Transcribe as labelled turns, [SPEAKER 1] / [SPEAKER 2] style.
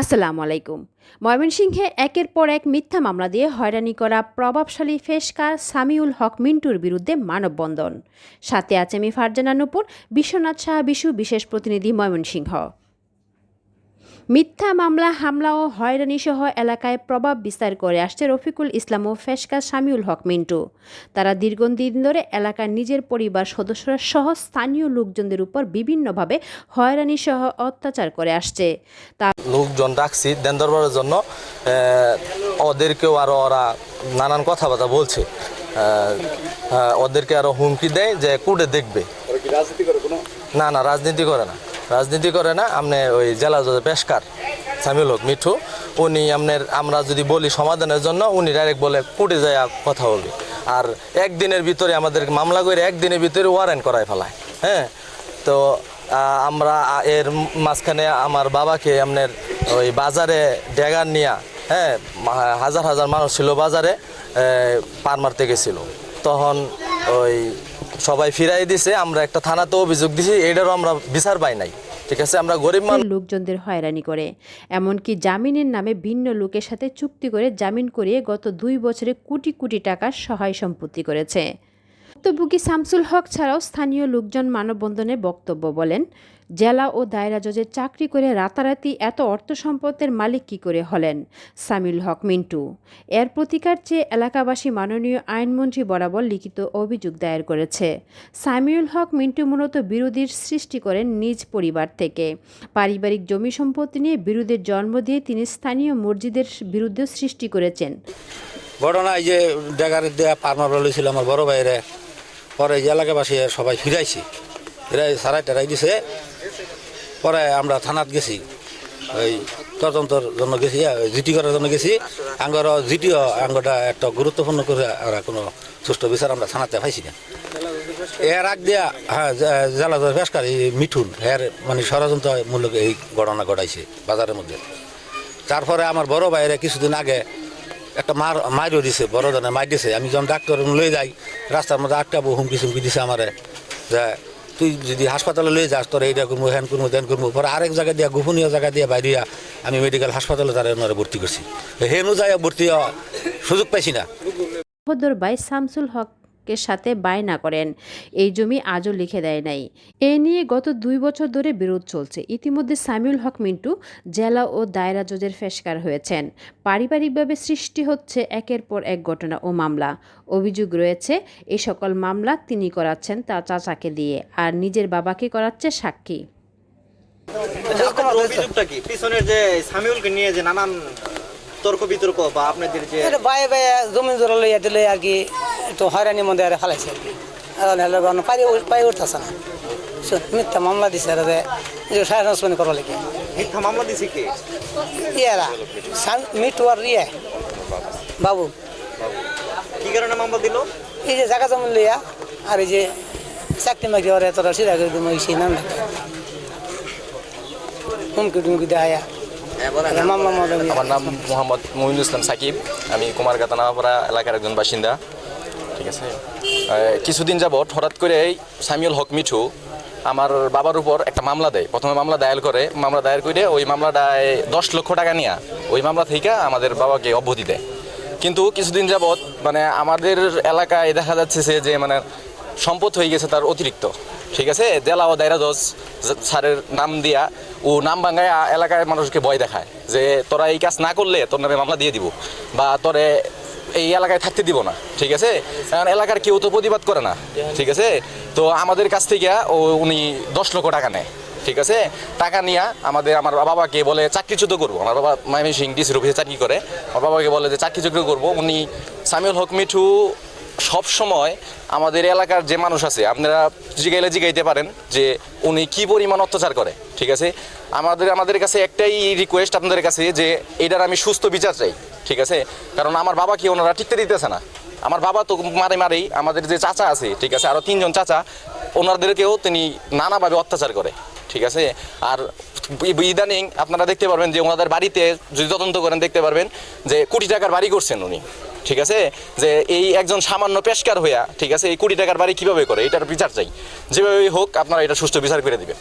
[SPEAKER 1] আসসালামু আলাইকুম। ময়মনসিংহে একের পর এক মিথ্যা মামলা দিয়ে হয়রানি করা প্রভাবশালী ফেসকার সামিউল হক মিন্টুর বিরুদ্ধে মানববন্ধন। সাথে আছে আমি ফারজানা নুপুর, বিশ্বনাথ সাহা বিশু, বিশেষ প্রতিনিধি ময়মনসিংহ। মিথ্যা মামলা হামলা ও হয়রানি সহ এলাকায় প্রভাব বিস্তার করে আসছে রফিকুল ইসলাম ও ফেসকা সামিউল হক মিন্টু। তারা দীর্ঘদিন ধরে এলাকার নিজের পরিবার সদস্যরা সহ স্থানীয় লোকজনদের উপর বিভিন্নভাবে হয়রানি সহ অত্যাচার করে আসছে। তা
[SPEAKER 2] লোকজন ডাকছি দেন দরবারের জন্য ওদেরকেও আরও ওরা নানান কথাবার্তা বলছে। ওদেরকে আরও হুমকি দেয় যে কুড়ে দেখবে। না না রাজনীতি করে না। রাজনীতি করে না আপনি ওই জেলা পেশকার সামিউল হক মিঠু, উনি আপনার আমরা যদি বলি সমাধানের জন্য, উনি ডাইরেক্ট বলে কুটে যায় কথা বলবে আর একদিনের ভিতরে আমাদের মামলা করে একদিনের ভিতরে ওয়ারেন্ট করায় ফেলায় হ্যাঁ? তো আমরা এর মাঝখানে আমার বাবাকে আপনার ওই বাজারে ড্যাগার নিয়া হ্যাঁ হাজার হাজার মানুষ ছিল বাজারে পার মারতে গেছিল। তখন ওই সবাই ফিরাই দিছে, আমরা একটা থানাতে অভিযোগ দিছি এটারও আমরা বিচার পাই নাই। ঠিক আছে, আমরা গরিব মানুষ
[SPEAKER 1] লোকজনদের হয়রানি করে। এমনকি জামিনের নামে ভিন্ন লোকের সাথে চুক্তি করে জামিন করিয়ে গত দুই বছরে কোটি কোটি টাকার সহায় সম্পত্তি করেছে। ভুক্তভোগী শামসুল হক ছাড়াও স্থানীয় লোকজন মানববন্ধনে বক্তব্য বলেন, জেলা ও দায়রা জজের চাকরি করে রাতারাতি এত অর্থ সম্পদের মালিক কী করে হলেন? সামিউল হক মিন্টু, এর প্রতিকার চেয়ে এলাকাবাসী মাননীয় আইনমন্ত্রী বরাবর লিখিত অভিযোগ দায়ের করেছে। সামিউল হক মিন্টু মূলত বিরোধীর সৃষ্টি করেন নিজ পরিবার থেকে। পারিবারিক জমি সম্পত্তি নিয়ে বিরোধের জন্ম দিয়ে তিনি স্থানীয় মসজিদের বিরুদ্ধে সৃষ্টি করেছেন।
[SPEAKER 3] ঘটনা এই যে ডেগারে দেয়া পারমার লইছিল আমার বড় ভাইরে। পরে এলাকাবাসী সবাই ফিরাইছি। ফিরাই সারাই টারাই দিছে। পরে আমরা থানাত গেছি। ওই তদন্তর জন্য গেছি জিটি করার জন্য গেছি। আঙ্গর জিটিও আঙ্গটা একটা গুরুত্বপূর্ণ করে আমরা কোনো সুষ্ঠু বিচার আমরা থানাতে পাইছি না। এর আগ দিয়া হ্যাঁ জেলা এই মিঠুন, এর মানে ষড়যন্ত্র মূলক এই ঘটনা ঘটাইছে বাজারের মধ্যে। তারপরে আমার বড় ভাইয়েরা কিছুদিন আগে একটা মার, মাইরও দিছে বড় ধরনের মাই দিছে। আমি যখন ডাক্তার লয়ে যাই, রাস্তার মধ্যে আটটা বহু হুমকি চুমকি দিছে আমারে, যে তুই যদি হাসপাতালে লয়ে যাস, তোর এইটা করব হ্যান করব দেন করব পরে আরেক জায়গা দিয়া, গোপনীয় জায়গা দিয়ে বাইরিয়া আমি মেডিকেল হাসপাতালে তারা ওনারা ভর্তি করছি। হেনু যায় ভর্তি হওয়া সুযোগ পাইছি না।
[SPEAKER 1] বাই শামসুল শামসুল হকের সাথে বায়না করেন। এই জমি আজও লিখে দেয় নাই। এ নিয়ে গত দুই বছর ধরে বিরোধ চলছে। ইতিমধ্যে সামিউল হক মিন্টু জেলা ও দায়রা জজের ফেসকার হয়েছেন। পারিবারিকভাবে সৃষ্টি হচ্ছে একের পর এক ঘটনা ও মামলা। অভিযোগ রয়েছে এই সকল মামলা তিনি করাচ্ছেন তার চাচাকে দিয়ে আর নিজের বাবাকে করাচ্ছে সাক্ষী।
[SPEAKER 4] আচ্ছা, অভিযোগটা কি? পিছনের যে সামিউলকে নিয়ে যে নানান তর্ক বিতর্ক বা আপনাদের যে
[SPEAKER 5] বায়ে বায়ে জমি জোর লইয়া দিলে আর কি একটু হয়রানির মধ্যে আর ফেলাইছে আর কি। হলে পাই উঠতেছে না। মিথ্যা মামলা দিছে আর সাড়ে হাসপানি করা লাগে।
[SPEAKER 4] মিথ্যা মামলা দিছে কে?
[SPEAKER 5] ইয়েরা মিঠু আর ইয়ে। বাবু।
[SPEAKER 4] কি কারণে মামলা দিল?
[SPEAKER 5] এই যে জায়গা জমি লইয়া আর এই যে চাকরি মাকরি ওরা তোরা সিধা করে দিম সেই নাম হুমকি টুমকি দেয়। মামলা মামলা
[SPEAKER 6] আমার নাম মোহাম্মদ মহিনুল ইসলাম সাকিব। আমি কুমারগাতা নামাপাড়া এলাকার একজন বাসিন্দা। ঠিক আছে? কিছুদিন যাবৎ হঠাৎ করে সামিউল হক মিঠু আমার বাবার উপর একটা মামলা দেয়। প্রথমে মামলা দায়ের করে, মামলা দায়ের করে ওই মামলাটায় দশ লক্ষ টাকা নিয়ে ওই মামলা থেকে আমাদের বাবাকে অব্যাহতি দেয়। কিন্তু কিছুদিন যাবৎ মানে আমাদের এলাকায় দেখা যাচ্ছে যে মানে সম্পদ হয়ে গেছে তার অতিরিক্ত। ঠিক আছে? জেলা ও দায়রা স্যারের নাম দিয়া ও নাম ভাঙায় এলাকার মানুষকে ভয় দেখায় যে, তোরা এই কাজ না করলে তোর নামে মামলা দিয়ে দিব বা তোরে এই এলাকায় থাকতে দিব না, ঠিক আছে? কারণ এলাকার কেউ তো প্রতিবাদ করে না, ঠিক আছে? তো আমাদের কাছ থেকে ও, উনি দশ লক্ষ টাকা নেয়, ঠিক আছে? টাকা নিয়ে আমাদের, আমার বাবাকে বলে চাকরিচ্যুত করব। আমার বাবা মাইমি সিং ডিসির অফিসে চাকরি করে। আমার বাবাকে বলে যে চাকরিচ্যুত করব। উনি সামিউল হক মিঠু সব সময় আমাদের এলাকার যে মানুষ আছে, আপনারা জিগাইলে জিগাইতে পারেন যে, উনি কি পরিমাণ অত্যাচার করে ঠিক আছে? আমাদের আমাদের কাছে একটাই রিকোয়েস্ট আপনাদের কাছে যে এটার আমি সুস্থ বিচার চাই, ঠিক আছে? কারণ আমার বাবাকে ওনারা টিকতে দিতেছে না। আমার বাবা তো মারে মারেই আমাদের যে চাচা আছে, ঠিক আছে আরও তিনজন চাচা, ওনাদেরকেও তিনি নানাভাবে অত্যাচার করে, ঠিক আছে? আর ইদানিং আপনারা দেখতে পারবেন যে ওনাদের বাড়িতে যদি তদন্ত করেন, দেখতে পারবেন যে কোটি টাকার বাড়ি করছেন উনি, ঠিক আছে? যে এই একজন সামান্য পেশকার হইয়া, ঠিক আছে, এই কোটি টাকার বাড়ি কীভাবে করে, এটার বিচার চাই। যেভাবেই হোক, আপনারা এটা সুষ্ঠু বিচার করে দিবেন।